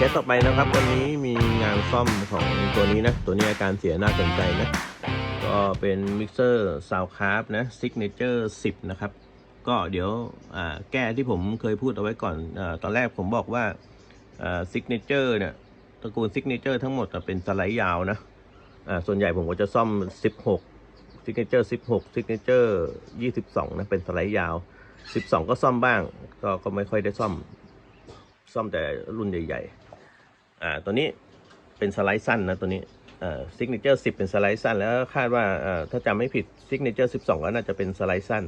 เคสต่อไปนะครับ วันนี้มีงานซ่อมของตัวนี้นะ ตัวนี้อาการเสียน่าสนใจนะ ก็เป็นมิกเซอร์ซาวคาร์บนะ Signature 10นะครับ ก็เดี๋ยวแก้ที่ผมเคยพูดเอาไว้ก่อนอตอนแรกผมบอกว่าอ่า Signature เนี่ยตระกูล Signature ทั้งหมดอะเป็นสไลด์ยาวนะส่วนใหญ่ผมก็จะซ่อม 16 Signature 16 Signature 22นะเป็นสไลด์ยาว 12 ก็ซ่อมบ้าง ก็ก็ไม่ค่อยได้ซ่อมซ่อมแต่รุ่นใหญ่ ๆ อ่าตัวนี้เป็นสไลด์สั้นนะตัวนี้เอ่อ Signature 10เป็นสไลด์สั้น แล้วคาดว่าอ่อถ้าจำไม่ผิด Signature 12ก็น่าจะเป็นสไลด์สั้น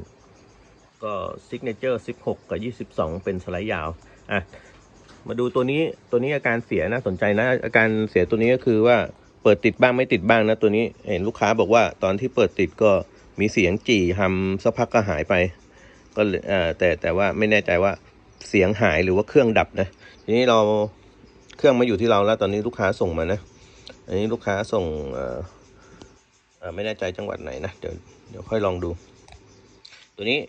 ก็ Signature 16กับ22เป็นสไลด์ยาวอะมาดูตัวนี้ตัวนี้อาการเสียน่าสนใจนะอาการเสียตัวนี้ก็คือว่าเปิดติดบ้างไม่ติดบ้างนะตัวนี้เห็นลูกค้าบอกว่าตอนที่เปิดติดก็มีเสียงจี่ทำสักพักก็หายไปก็อ่อแต่แต่ว่าไม่แน่ใจว่าเสียงหายหรือว่าเครื่องดับนะทีนี้เรา เครื่องมาอยู่ที่เราแล้ว ตอนนี้ลูกค้าส่งมานะ อันนี้ลูกค้าส่งไม่แน่ใจจังหวัดไหนนะ เดี๋ยวเดี๋ยวค่อยลองดู ตัวนี้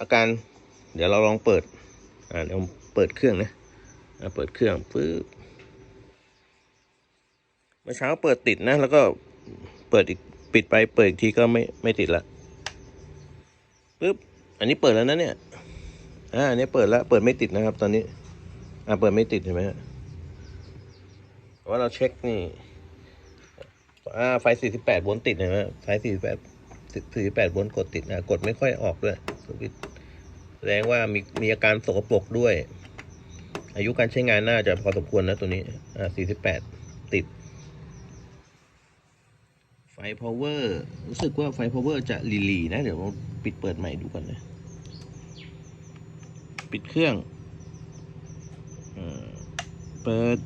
อาการเดี๋ยวเราลองเปิด อ่าเดี๋ยวผมเปิดเครื่องนะเปิดเครื่องปึ๊บเมื่อเช้าเปิดติดนะ แล้วก็เปิดอีกปิดไปเปิดอีกทีก็ไม่ไม่ติดละปึ๊บอันนี้เปิดแล้วนะเนี่ยอ่าอันนี้เปิดแล้วเปิดไม่ติดนะครับ ตอนนี้ อ่าเปิดไม่ติดเห็นไหมฮะ แต่ว่าเราเช็คนี่ไฟ 48 โวลต์ติดนไหมไฟ 48 48 โวลต์กดติดนะกดไม่ค่อยออกด้วยสวิตแสดงว่ามีมีอาการสกปรกด้วย อายุการใช้งานน่าจะพอสมควรนะตัวนี้ อ่า 48 ติด ไฟ power รู้สึกว่าไฟ power จะหลีๆนะ เดี๋ยวเราปิดเปิดใหม่ดูก่อนนะ ปิดเครื่อง เปิด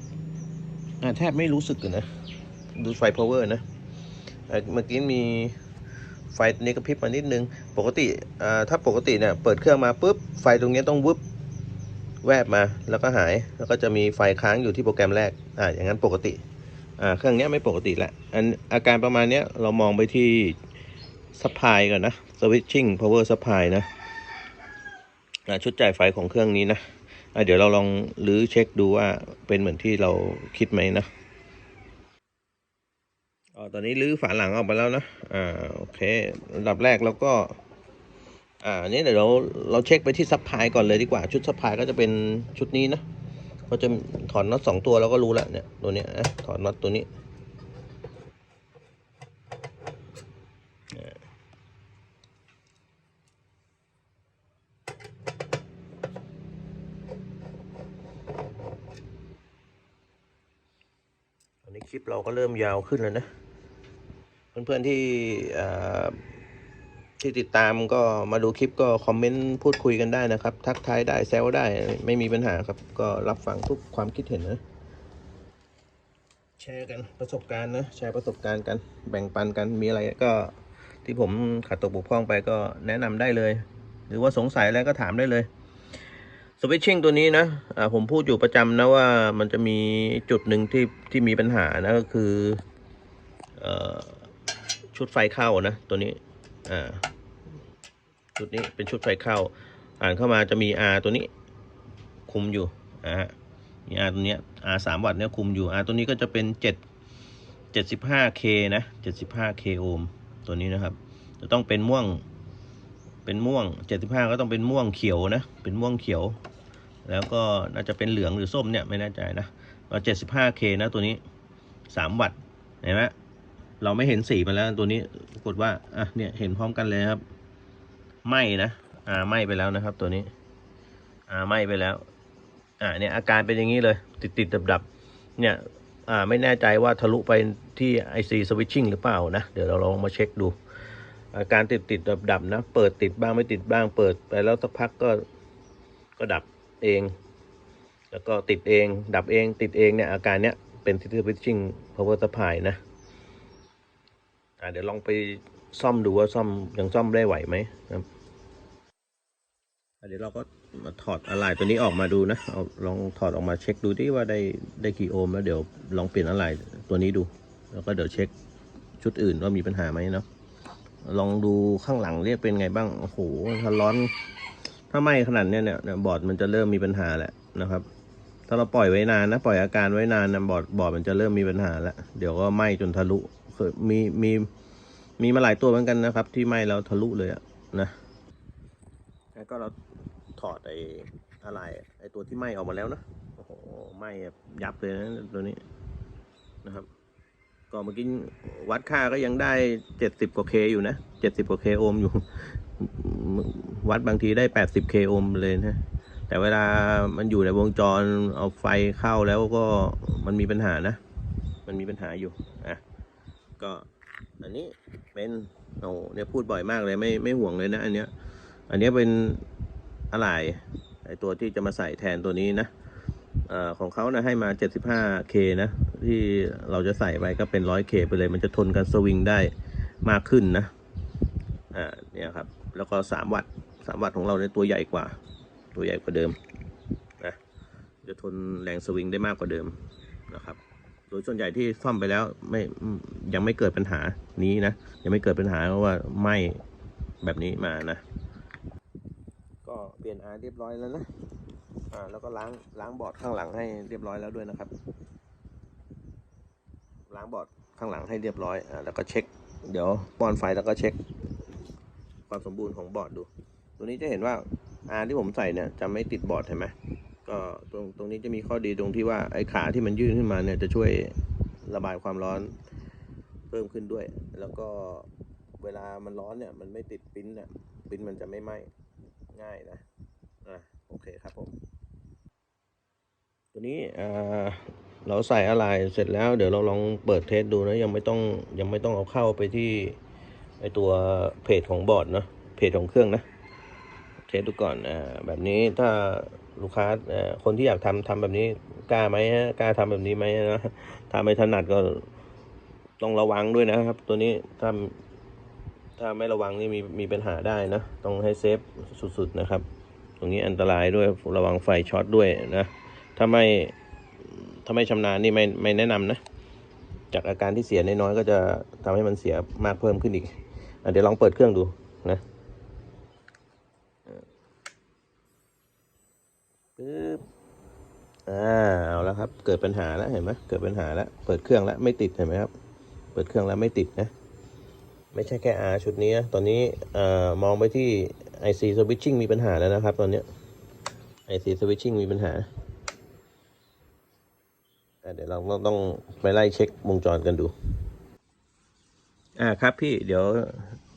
แทบไม่รู้สึกเลยนะ ดูไฟ power นะอ่าเมื่อกี้มีไฟนี้กระพริบมานิดนึง ปกติถ้าปกติเนี่ยเปิดเครื่องมาปุ๊บ ไฟตรงนี้ต้องวึบแวบมาแล้วก็หาย แล้วก็จะมีไฟค้างอยู่ที่โปรแกรมแรก อ่า อย่างนั้นปกติ อ่า เครื่องนี้ไม่ปกติละอันอาการประมาณนี้เรามองไปที่ supply ก่อนนะ switching power supply นะ ชุดจ่ายไฟของเครื่องนี้นะ เดี๋ยวเราลองรื้อเช็คดูว่าเป็นเหมือนที่เราคิดไหมนะอ๋อตอนนี้รื้อฝาหลังออกไปแล้วนะ อ่า โอเคอันดับแรกเราก็ อ่า นี้เดี๋ยวเราเราเช็คไปที่ซัพพลายก่อนเลยดีกว่า ชุดซัพพลายก็จะเป็นชุดนี้นะ ก็จะถอนน็อตสองตัวเราก็รู้แล้วเนี่ย ตัวเนี้ยนะถอนน็อตตัวนี้ คลิปเราก็เริ่มยาวขึ้นแล้วนะ เพื่อนๆที่อ่ที่ติดตามก็มาดูคลิปก็คอมเมนต์พูดคุยกันได้นะครับ ทักทายได้แซวได้ไม่มีปัญหาครับ ก็รับฟังทุกความคิดเห็นนะ แชร์กันประสบการณ์นะ แชร์ประสบการณ์กัน แบ่งปันกันมีอะไรก็ที่ผมขาดตกบกพร่องไปก็แนะนำได้เลย หรือว่าสงสัยอะไรก็ถามได้เลย สวิตชิ่งตัวนี้นะอ่าผมพูดอยู่ประจำนะว่ามันจะมีจุดหนึ่งที่ที่มีปัญหานะก็คือเออชุดไฟเข้านะ ตัวนี้อ่าชุดนี้เป็นชุดไฟเข้า อ่านเข้ามาจะมี R ตัวนี้ คุมอยู่อ่ามี R ตัวเนี้ย R สามวัตต์เนี้ยคุมอยู่ R ตัวนี้ก็จะเป็นเจ็ดเจ็ดสิบห้า K นะเจ็ดสิบห้า K โอห์มตัวนี้นะครับ จะต้องเป็นม่วงเป็นม่วงเจ็ดสิบห้าก็ต้องเป็นม่วงเขียวนะ เป็นม่วงเขียว แล้วก็น่าจะเป็นเหลืองหรือส้มเนี่ยไม่แน่ใจนะก็เจ็ดสิบห้าเคนะตัวนี้สามวัตต์เห็นไหมเราไม่เห็นสีมาแล้วตัวนี้ปรากฏว่าอะเนี่ยเห็นพร้อมกันเลยครับไหมนะอ่าไหมไปแล้วนะครับ ตัวนี้อ่าไหมไปแล้วอ่าเนี่ยอาการเป็นอย่างนี้เลย ติดติดดับดับๆเนี่ยอ่าไม่แน่ใจว่าทะลุไปที่ IC switching หรือเปล่านะ เดี๋ยวเราลองมาเช็คดู อาการติดติดดับดับๆนะ เปิดติดบ้างไม่ติดบ้างเปิดไปแล้วสักพักก็ก็ดับ เอง แล้วก็ติดเอง ดับเอง ติดเองเนี่ยอาการเนี้ยเป็นที่ switching power supply นะอ่าเดี๋ยวลองไปซ่อมดูว่าซ่อมยังซ่อมได้ไหวไหมครับเดี๋ยวเราก็มาถอดอะไหล่ตัวนี้ออกมาดูนะเอาลองถอดออกมาเช็คดูที่ว่าได้ได้กี่โอห์มแล้วเดี๋ยวลองเปลี่ยนอะไหล่ตัวนี้ดู แล้วก็เดี๋ยวเช็คชุดอื่นว่ามีปัญหาไหมเนาะลองดูข้างหลังเรียกเป็นไงบ้าง โอ้โหถ้าร้อน ถ้าไหม้ขนาดเนี้ยเนี่ยเนี่ยบอร์ดมันจะเริ่มมีปัญหาแหละนะครับ ถ้าเราปล่อยไว้นานนะ ปล่อยอาการไว้นานนะบอร์ดบอร์ดมันจะเริ่มมีปัญหาแล้วเดี๋ยวก็ไหม้จนทะลุเคยมีมีมีมาหลายตัวเหมือนกันนะครับ ที่ไหม้แล้วทะลุเลยอะนะแล้วก็เราถอดไอ้อะไรไอ้ตัวที่ไหม้ออกมาแล้วนะโอ้โหไหม้แบบยับเลยนะตัวนี้นะครับก็เมื่อกี้วัดค่าก็ยังได้เจ็ดสิบกว่าเคอยู่นะเจ็ดสิบกว่าเคโอห์มอยู่ วัดบางทีได้แปดสิบเคโอห์มเลยนะ แต่เวลามันอยู่ในวงจรเอาไฟเข้าแล้วก็มันมีปัญหานะ มันมีปัญหาอยู่อะก็อันนี้เป็นโอ้เนี่ยพูดบ่อยมากเลยไม่ไม่ห่วงเลยนะ อันเนี้ยอันเนี้ยเป็นอะไรไอตัวที่จะมาใส่แทนตัวนี้นะอของเขานะให้มา 75K นะ ที่เราจะใส่ไปก็เป็น 100K ไปเลย มันจะทนการสวิงได้มากขึ้นนะ อ่าเนี่ยครับ แล้วก็3วัตต์3วัตต์ของเราเนี่ยตัวใหญ่กว่า ตัวใหญ่กว่าเดิมนะจะทนแรงสวิงได้มากกว่าเดิมนะครับ โดยส่วนใหญ่ที่ซ่อมไปแล้วไม่ยังไม่เกิดปัญหานี้นะยังไม่เกิดปัญหาเพราะว่าไหมแบบนี้มานะ ก็เปลี่ยนอาร์เรียบร้อยแล้วนะอ่าแล้วก็ล้างล้างบอร์ดข้างหลังให้เรียบร้อยแล้วด้วยนะครับ ล้างบอร์ดข้างหลังให้เรียบร้อยอ่าแล้วก็เช็ค เดี๋ยวป้อนไฟแล้วก็เช็ค ความสมบูรณ์ของบอร์ดดู ตัวนี้จะเห็นว่าอาร์ที่ผมใส่เนี่ยจะไม่ติดบอร์ดเห็นไหมก็ตรงตรงนี้จะมีข้อดีตรงที่ว่าไอ้ขาที่มันยื่นขึ้นมาเนี่ยจะช่วยระบายความร้อนเพิ่มขึ้นด้วย แล้วก็เวลามันร้อนเนี่ยมันไม่ติดปิ้นเนี่ยปิ้นมันจะไม่ไหม้ง่ายนะอะโอเคครับผม ตัวนี้อ่าเราใส่อะไรเสร็จแล้วเดี๋ยวเราลองเปิดเทสดูนะยังไม่ต้องยังไม่ต้องเอาเข้าไปที่ ไอตัวเพจของบอร์ดเนอะเพจของเครื่องนะเทสดูก่อนอ่าแบบนี้ถ้าลูกค้าเอ่อคนที่อยากทำทำแบบนี้กล้าไหมฮะกล้าทำแบบนี้ไหมนะถ้าไม่ถนัดก็ต้องระวังด้วยนะครับ ตัวนี้ถ้าถ้าไม่ระวังนี่มีมีปัญหาได้นะ ต้องให้เซฟสุดๆนะครับ ตรงนี้อันตรายด้วยระวังไฟช็อตด้วยนะถ้าไม่ถ้าไม่ชำนาญนี่ไม่ไม่แนะนำนะ จากอาการที่เสียน้อยๆก็จะทำให้มันเสียมากเพิ่มขึ้นอีก เดี๋ยวลองเปิดเครื่องดูนะปึ๊บอ่าเอาแล้วครับ เกิดปัญหาแล้วเห็นไหมเกิดปัญหาแล้ว เปิดเครื่องแล้วไม่ติดเห็นไหมครับ เปิดเครื่องแล้วไม่ติดนะ ไม่ใช่แค่ R ชุดนี้นะตอนนี้เอ่อมองไปที่ IC switching มีปัญหาแล้วนะครับ ตอนเนี้ย IC switching มีปัญหาอ่เดี๋ยวเราต้องต้องไปไล่เช็ควงจรกันดู อ่าครับพี่เดี๋ยว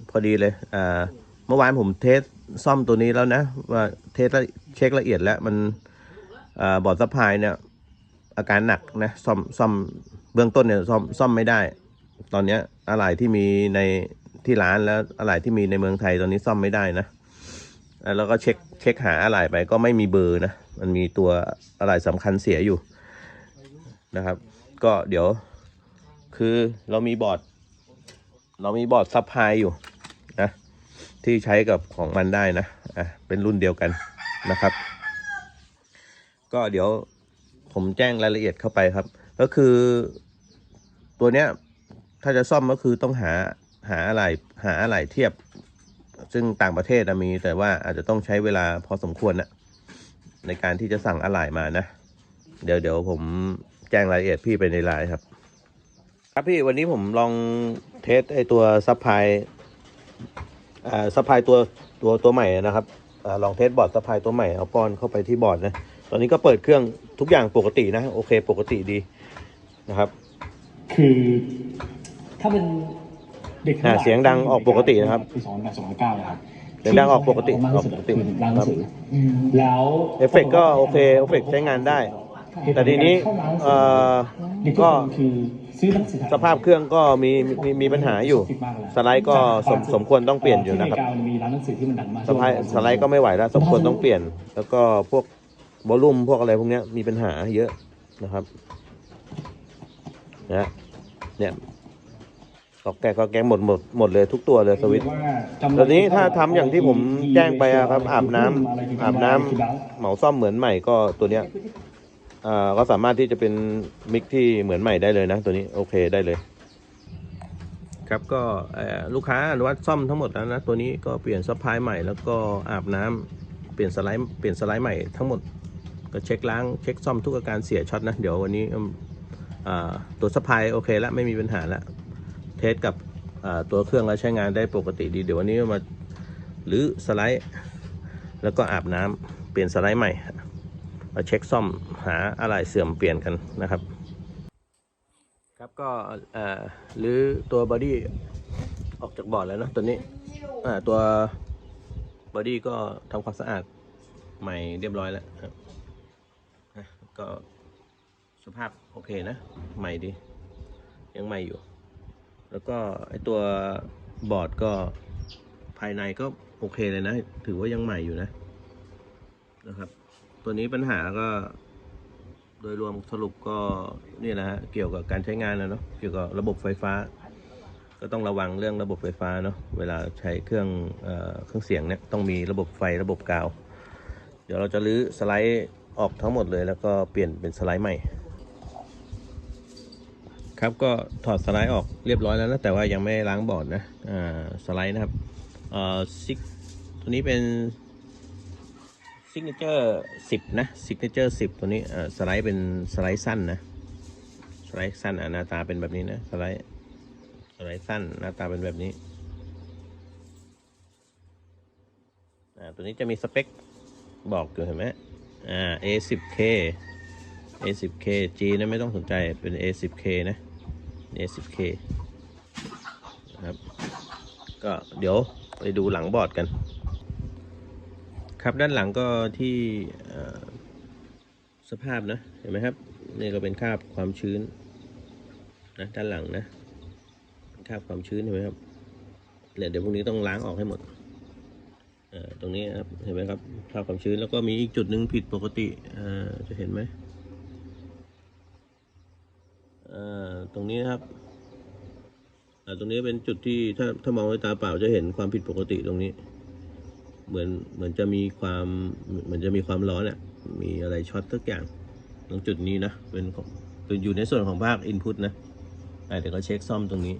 พอดีเลยอ่าเมื่อวานผมเทสซ่อมตัวนี้แล้วนะว่าเทสละเช็คละเอียดแล้วมันอ่าบอร์ดซัพพลายเนี่ยอาการหนักนะซ่อมซ่อมเบื้องต้นเนี่ยซ่อมซ่อมไม่ได้ ตอนเนี้ยอะไรที่มีในที่ร้านแล้วอะไรที่มีในเมืองไทยตอนนี้ซ่อมไม่ได้นะแล้วก็เช็คเช็คหาอะไรไปก็ไม่มีเบอร์นะ มันมีตัวอะไรสำคัญเสียอยู่นะครับ ก็เดี๋ยวคือเรามีบอร์ด เรามีบอร์ดซัพพลายอยู่นะที่ใช้กับของมันได้นะอะเป็นรุ่นเดียวกันนะครับ ก็เดี๋ยวผมแจ้งรายละเอียดเข้าไปครับ ก็คือตัวเนี้ยถ้าจะซ่อมก็คือต้องหาหาอะไรหาอะไรเทียบ ซึ่งต่างประเทศมี แต่ว่าอาจจะต้องใช้เวลาพอสมควรนะในการที่จะสั่งอะไหล่มานะ เดี๋ยวเดี๋ยวผมแจ้งรายละเอียดพี่ไปในไลน์ครับ ครับพี่วันนี้ผมลองเทสไอตัวซัพพลายอ่าซัพพลายตัวตัวตัวใหม่นะครับอาลองเทสบอร์ดซัพพลายตัวใหม่เอาป้อนเข้าไปที่บอร์ดนะตอนนี้ก็เปิดเครื่องทุกอย่างปกตินะ โอเคปกติดีนะครับ คือถ้าเป็นเด็กอ่าเสียงดังออกปกตินะครับคือสองแบบสองร้อยเก้านะครับเสียงดังออกปกติมากที่สุดออกปกติคือร้านหนังสืออแล้วเอฟเฟกต์ก็โอเคเอฟเฟกต์ใช้งานได้ แต่ทีนี้เอ่อเด็กก็ก็คือ ซื้อหนังสือสภาพเครื่องก็มีมีมีปัญหาอยู่ สไลด์ก็สมสมควรต้องเปลี่ยนอยู่นะครับที่อเมริกามันมีร้านหนังสือที่มันดังมากสไลด์สไลด์ก็ไม่ไหวแล้ว สมควรต้องเปลี่ยน แล้วก็พวกวอลลุ่มพวกอะไรพวกเนี้ยมีปัญหาเยอะนะครับนะเนี่ยก็แกก็แกงหมดหมดหมดเลยทุกตัวเลยสวิตช์ตอนนี้ถ้าทำอย่างที่ผมแจ้งไปอะครับอาบน้ำอาบน้ำเหมาซ่อมเหมือนใหม่ก็ตัวเนี้ยอ่า ก็สามารถที่จะเป็นมิกที่เหมือนใหม่ได้เลยนะ ตัวนี้โอเคได้เลย ครับก็ลูกค้าอนุวัตซ่อมทั้งหมดแล้วนะ ตัวนี้ก็เปลี่ยนซัพพลายใหม่แล้วก็อาบน้ำเปลี่ยนสไลด์เปลี่ยนสไลด์ใหม่ทั้งหมดก็เช็คล้างเช็คซ่อมทุกอาการเสียช็อตนะ เดี๋ยววันนี้อืมอ่าตัวสปายโอเคแล้วไม่มีปัญหาแล้วเทสกับตัวเครื่องแล้วใช้งานได้ปกติดีเดี๋ยววันนี้มาหรือสไลด์ แล้วก็อาบน้ำเปลี่ยนสไลด์ใหม่ มาเช็คซ่อมหาอะไรเสื่อมเปลี่ยนกันนะครับ ครับก็เอ่อหรือตัวบอดี้ออกจากบอร์ดแล้วนะตัวนี้ตัวบอดี้ก็ทำความสะอาดใหม่เรียบร้อยแล้วครับก็สภาพโอเคนะ ใหม่ดี ยังใหม่อยู่ แล้วก็ไอตัวบอร์ดก็ภายในก็โอเคเลยนะ ถือว่ายังใหม่อยู่นะนะครับ ตัวนี้ปัญหาก็โดยรวมสรุปก็นี่แหละฮะเกี่ยวกับการใช้งานนะเนาะเกี่ยวกับระบบไฟฟ้า ก็ต้องระวังเรื่องระบบไฟฟ้าเนาะเวลาใช้เครื่องเอ่อเครื่องเสียงเนี่ยต้องมีระบบไฟระบบกาว เดี๋ยวเราจะรื้อสไลด์ออกทั้งหมดเลยแล้วก็เปลี่ยนเป็นสไลด์ใหม่ ครับก็ถอดสไลด์ออกเรียบร้อยแล้วนะแต่ว่ายังไม่ล้างบอร์ดนะอ่าสไลด์นะครับอ่อซิกตัวนี้เป็น ซิกเนเจอร์สิบนะซิกเนเจอร์สิบตัวนี้เอ่อสไลด์เป็นสไลด์สั้นนะ สไลด์สั้นหน้าตาเป็นแบบนี้นะ สไลด์ สไลด์สั้นหน้าตาเป็นแบบนี้อ่าตัวนี้จะมีสเปคบอกอยู่เห็นไหมอ่า A10K A10K G นะไม่ต้องสนใจเป็น A10K นะ A10K นะครับ ก็เดี๋ยวไปดูหลังบอร์ดกัน ครับด้านหลังก็ที่สภาพนะเห็นไหมครับนี่ก็เป็นคราบความชื้นนะด้านหลังนะคราบความชื้นเห็นไหมครับเนี่ยเดี๋ยวพรุ่งนี้ต้องล้างออกให้หมดตรงนี้ครับเห็นไหมครับคราบความชื้นแล้วก็มีอีกจุดหนึ่งผิดปกติจะเห็นไหมตรงนี้นะครับตรงนี้เป็นจุดที่ถ้าถ้ามองด้วยตาเปล่าจะเห็นความผิดปกติตรงนี้ เหมือนเหมือนจะมีความเหมือนจะมีความร้อนอะ่ะมีอะไรช็อตสักอย่างตรงจุดนี้นะเป็นของเป็นอยู่ในส่วนของภาคอินพุตนะะเดี๋ยวก็เช็คซ่อมตรงนี้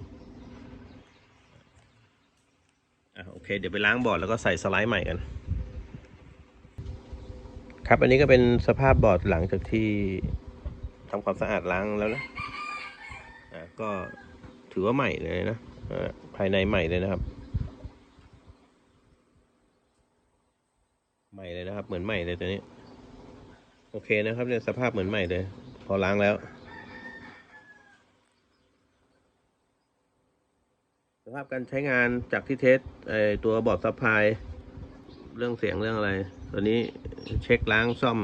อะโอเค เดี๋ยวไปล้างบอร์ดแล้วก็ใส่สไลด์ใหม่กัน ครับอันนี้ก็เป็นสภาพบอร์ดหลังจากที่ทำความสะอาดล้างแล้วนะอะก็ถือว่าใหม่เลยนะภายในใหม่เลยนะครับ ใหม่เลยนะครับเหมือนใหม่เลยตัวนี้ โอเคนะครับเนี่ยสภาพเหมือนใหม่เลย พอล้างแล้วสภาพการใช้งานจากที่เทสไอตัวบอร์ดซัพพลายเรื่องเสียงเรื่องอะไร ตัวนี้เช็คล้างซ่อม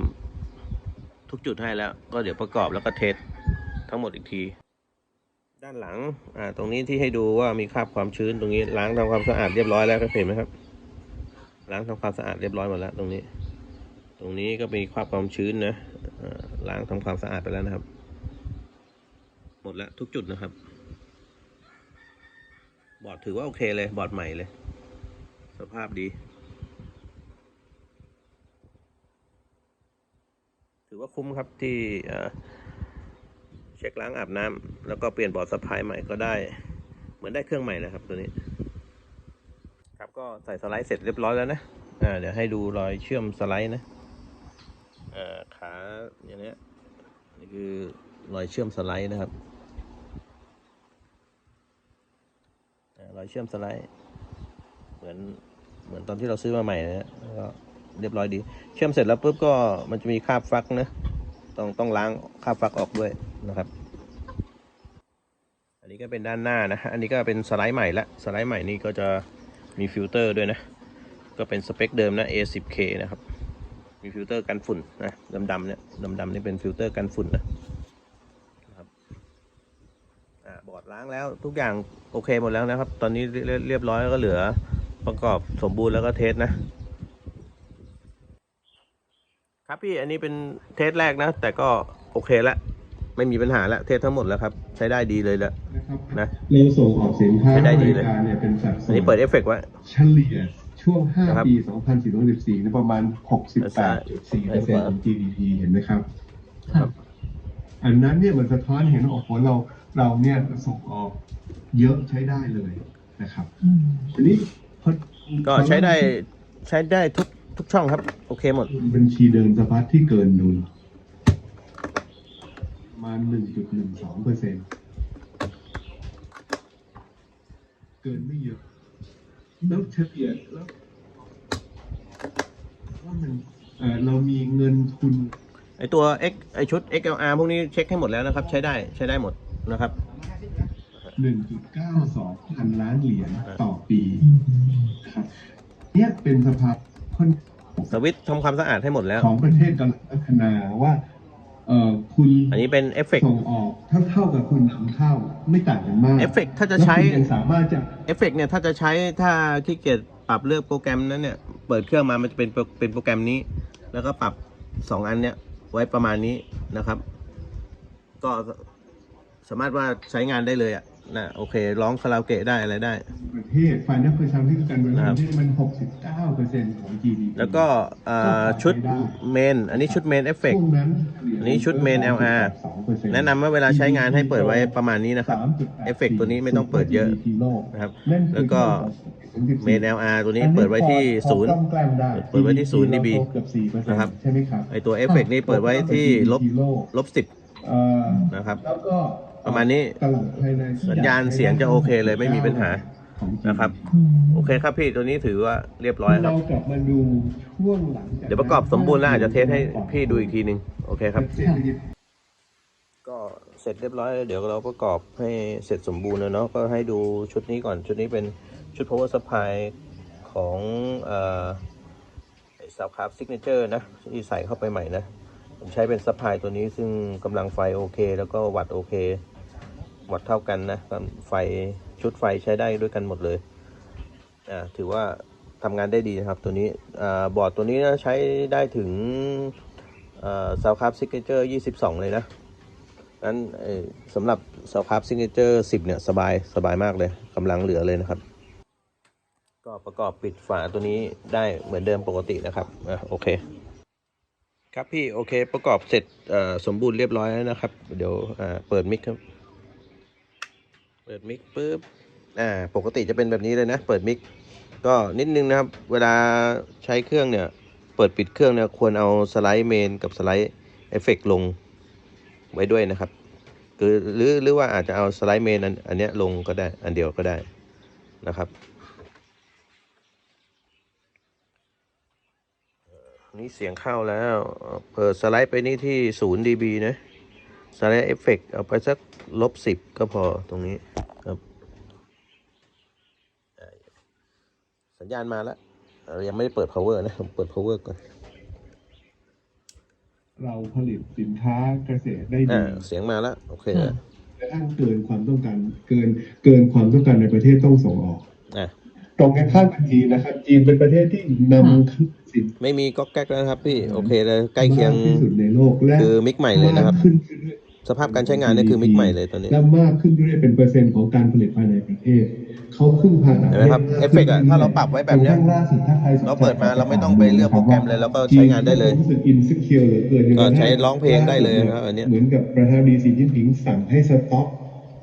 ทุกจุดให้แล้ว ก็เดี๋ยวประกอบแล้วก็เทสทั้งหมดอีกที ด้านหลังอ่าตรงนี้ที่ให้ดูว่ามีคราบความชื้นตรงนี้ล้างทำความสะอาดเรียบร้อยแล้วก็เห็นไหมครับ ล้างทำความสะอาดเรียบร้อยหมดแล้วตรงนี้ ตรงนี้ก็มีคราบความชื้นนะล้างทำความสะอาดไปแล้วนะครับ หมดแล้วทุกจุดนะครับ บอร์ดถือว่าโอเคเลย บอร์ดใหม่เลย สภาพดี ถือว่าคุ้มครับที่เช็คล้างอาบน้ำแล้วก็เปลี่ยนบอร์ดสะพายใหม่ก็ได้ เหมือนได้เครื่องใหม่นะครับตัวนี้ ก็ใส่สไลด์เสร็จเรียบร้อยแล้วนะอ่าเดี๋ยวให้ดูรอยเชื่อมสไลด์นะอ่าขาอย่างเนี้ยนี่คือรอยเชื่อมสไลด์นะครับรอยเชื่อมสไลด์เหมือนเหมือนตอนที่เราซื้อมาใหม่นะฮะก็เรียบร้อยดี เชื่อมเสร็จแล้วปุ๊บก็มันจะมีคราบฟักนะต้องต้องล้างคราบฟักออกด้วยนะครับ อันนี้ก็เป็นด้านหน้านะอันนี้ก็เป็นสไลด์ใหม่ละสไลด์ใหม่นี่ก็จะ มีฟิลเตอร์ด้วยนะ ก็เป็นสเปคเดิมนะ A10K นะครับ มีฟิลเตอร์กันฝุ่นนะดำๆเนี่ยดำๆนี่เป็นฟิลเตอร์กันฝุ่นนะนะครับอ่าบอร์ดล้างแล้วทุกอย่างโอเคหมดแล้วนะครับ ตอนนี้เรียเรียบร้อยแล้วก็เหลือประกอบสมบูรณ์แล้วก็เทสนะครับพี่อันนี้เป็นเทสแรกนะ แต่ก็โอเคละ ไม่มีปัญหาละเทสทั้งหมดแล้วครับ ใช้ได้ดีเลยละนะครับนะเราส่งออกสินค้าใช้ได้บดีริเลยการเนี่ยเป็นสัดส่อัวนนนี้เปิดเอฟเฟกต์ไว้เฉลี่ยช่วงนะครับ5ปี2014เนี่ยประมาณ 68.4เปอร์เซ็นต์ของ GDP เห็นไหมครับครับ อันนั้นเนี่ยมันสะท้อนเห็นออกผลเราเราเนี่ยส่งออกเยอะใช้ได้เลยนะครับอืมทีนี้พอก็ใช้ได้ใช้ได้ทุกทุกช่องครับ โอเคหมด บัญชีเดินสะพัดที่เกินดุลประ มาหนึ่งจุดหนึ่งสองเปอร์เซ็นเกินไม่เยอะ แล้วเฉลี่ยแล้วว่ามันเออเรามีเงินทุน ไอตัว X ไอชุด XLR พวกนี้เช็คให้หมดแล้วนะครับ ใช้ได้ใช้ได้หมดนะครับหนึ่งจุดเก้าสองพันล้านเหรียญต่อปีครับเนี่ยเป็นสภาพค่อน สวิตช์ทำความสะอาดให้หมดแล้ว ของประเทศกำลังพัฒนาว่า เออคุณอันนี้เป็นเอฟเฟกส่งออกเท่าเท่ากับคุณนำเข้าไม่ต่างกันมากเอฟเฟกถ้าจะใช้ แล้วคุณยังสามารถจะเอฟเฟกเนี่ยถ้าจะใช้ถ้าขี้เกียจปรับเลือกโปรแกรมนั้นเนี่ย เปิดเครื่องมามันจะเป็นโปรเป็นโปรแกรมนี้ แล้วก็ปรับสองอันเนี้ยไว้ประมาณนี้นะครับ ก็สามารถว่าใช้งานได้เลยอะ นะโอเค ร้องคาราโอเกะได้อะไรได้ ประเทศฝ่ายนักประชาธิปไตยการเมืองครับประเทศมัน 69เปอร์เซ็นต์ของ GDP แล้วก็อ่าชุดเมน อันนี้ชุดเมนเอฟเฟกช่วงนั้นอันนี้ชุด main LR แนะนำว่าเวลาใช้งานให้เปิดไว้ประมาณนี้นะครับ เอฟเฟกต์ตัวนี้ไม่ต้องเปิดเยอะนะครับแล้วก็เมน LR ตัวนี้เปิดไว้ที่ศูนย์เปิดไว้ที่ศูนย์ dB นะครับใช่ไหมครับไอตัวเอฟเฟกนี้เปิดไว้ที่ลบลบสิบเอ่อนะครับแล้วก็ ประมาณนี้ตลาดภายในสัญญาณเสียงจะโอเคเลยไม่มีปัญหาของนะครับ โอเคครับพี่ตัวนี้ถือว่าเรียบร้อยครับเรากลับมาดูช่วงหลังจากเดี๋ยวประกอบสมบูรณ์แล้วอาจจะเทสให้พี่ดูอีกทีหนึ่งโอเคครับเศรษฐกิจก็เสร็จเรียบร้อยแล้วเดี๋ยวเราประกอบให้เสร็จสมบูรณ์แล้วเนาะก็ให้ดูชุดนี้ก่อนชุดนี้เป็นชุด power supply ของเอ่อสาวคาร์บซิกเนเจอร์นะที่ใส่เข้าไปใหม่นะ ผมใช้เป็นซัพพลายตัวนี้ซึ่งกำลังไฟโอเค แล้วก็วัตต์โอเค วัตต์เท่ากันนะไฟชุดไฟใช้ได้ด้วยกันหมดเลยอ่าถือว่าทำงานได้ดีนะครับตัวนี้อบอร์ดตัวนี้นะใช้ได้ถึงซาวคาร์บซิกเนเจอร์22 เลยนะนั้นสำหรับสครับซิงเกิลสิบเนี่ยสบายสบายมากเลยกำลังเหลือเลยนะครับ ก็ประกอบปิดฝาตัวนี้ได้เหมือนเดิมปกตินะครับอะโอเค ครับพี่ โอเคประกอบเสร็จสมบูรณ์เรียบร้อยแล้วนะครับ เดี๋ยวเปิดมิกครับ ปิดมิกปุ๊บอ่าปกติจะเป็นแบบนี้เลยนะ เปิดมิกก็นิดนึงนะครับ เวลาใช้เครื่องเนี่ย เปิดปิดเครื่องเนี่ยควรเอาสไลด์เมนกับสไลด์เอฟเฟกลงไว้ด้วยนะครับคือหรือหรือว่าอาจจะเอาสไลด์เมนอันอันนี้ลงก็ได้อันเดียวก็ได้นะครับนี่เสียงเข้าแล้วเอ่อเปิดสไลด์ไปนี่ที่ 0 dB นะ สไลด์เอฟเฟกเอาไปสักลบสิบก็พอตรงนี้ครับอ่าสัญญาณมาแล้วเรายังไม่ได้เปิด power นะผมเปิด power ก่อน เราผลิตสินค้าเกษตรได้ดีอ่าเสียงมาแล้ว โอเคแล้วและอ้างเกินความต้องการเกินเกินความต้องการในประเทศต้องส่งออกอะตรงกันข้ามกับจีนนะครับ จีนเป็นประเทศที่นำเข้าสินไม่มีก๊อกแก๊กแล้วนะครับพี่ โอเคเลยใกล้เคียงมากที่สุดในโลกและคือมิกใหม่เลยนะครับมากขึ้นเรื่อยๆ สภาพการใช้งานนี่คือมิกใหม่เลยตอนนี้ และมากขึ้นเรื่อยๆเป็นเปอร์เซ็นต์ของการผลิตภายในประเทศ เขาพึ่งพาต่างเห็นไหมครับเอฟเฟกต์อะถ้าเราปรับไว้แบบเนี้ยข้างล่าสุดถ้าใคสนใจเราเปิดมาเราไม่ต้องไปเลือกโปรแกรมเลยเราก็ใช้งานได้เลยรู้สึกอินซิเคียวเหลือเกินก็ใช้ร้องเพลงได้เลยนะครับอันเนี้ย เหมือนกับประธานาธิบดีสีจิ้นผิงสั่งให้สต็อป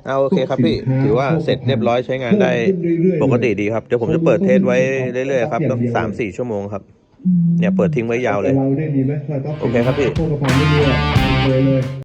เอาโอเคครับพี่ถือว่าเสร็จเรียบร้อยใช้งานได้เพิ่มขึ้นเรื่อยๆปกติดีครับเดี๋ยวผมจะเปิดเทสไว้เรื่อยๆครับต้องสามสี่ชั่วโมงครับ เนี่ยเปิดทิ้งไว้ยาวเลยเราได้ดีไหมเราต้องโอเคครับพี่โทษกับความไม่ดีอะเลยเลย